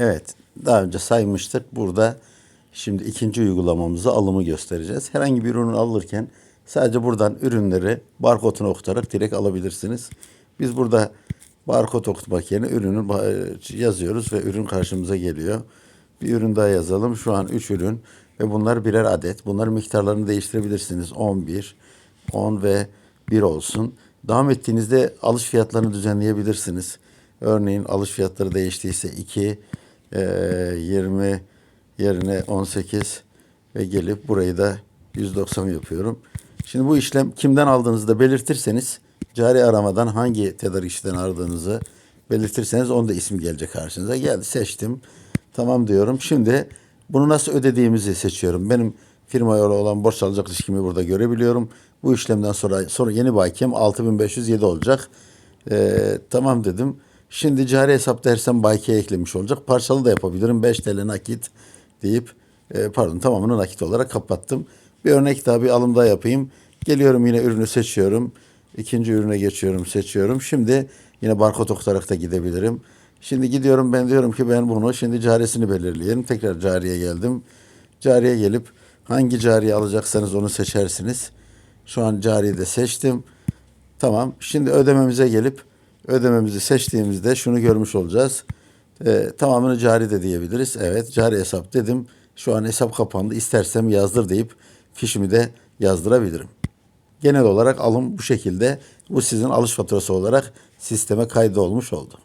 Evet, daha önce saymıştık. Burada şimdi ikinci uygulamamızı alımı göstereceğiz. Herhangi bir ürünü alırken sadece buradan ürünleri barkodunu okutarak direkt alabilirsiniz. Biz burada barkod okutmak yerine ürünü yazıyoruz ve ürün karşımıza geliyor. Bir ürün daha yazalım. Şu an 3 ürün ve bunlar birer adet. Bunların miktarlarını değiştirebilirsiniz. 11, 10 ve 1 olsun. Devam ettiğinizde alış fiyatlarını düzenleyebilirsiniz. Örneğin alış fiyatları değiştiyse 2, eee, 20 yerine 18 ve gelip burayı da 190 yapıyorum. Şimdi bu işlem kimden aldığınızı da belirtirseniz cari aramadan hangi tedarikçiden aradığınızı belirtirseniz onun da ismi gelecek karşınıza. Geldi seçtim. Tamam diyorum. Şimdi bunu nasıl ödediğimizi seçiyorum. Benim firmaya olan borç alacak ilişkimi burada görebiliyorum. Bu işlemden sonra sonra yeni bakiyem 6507 olacak. Ee, tamam dedim. Şimdi cari hesapta Ersem bakiye eklemiş olacak. Parçalı da yapabilirim. 5 TL nakit deyip e, pardon tamamını nakit olarak kapattım. Bir örnek daha bir alım daha yapayım. Geliyorum yine ürünü seçiyorum. İkinci ürüne geçiyorum, seçiyorum. Şimdi yine barkod okutarak da gidebilirim. Şimdi gidiyorum ben diyorum ki ben bunu şimdi caresini belirleyelim. Tekrar cariye geldim. Cariye gelip hangi cariye alacaksanız onu seçersiniz. Şu an cariyi de seçtim. Tamam. Şimdi ödememize gelip ödememizi seçtiğimizde şunu görmüş olacağız. Ee, tamamını cari de diyebiliriz. Evet cari hesap dedim. Şu an hesap kapandı. İstersem yazdır deyip fişimi de yazdırabilirim. Genel olarak alım bu şekilde. Bu sizin alış faturası olarak sisteme kaydı olmuş oldu.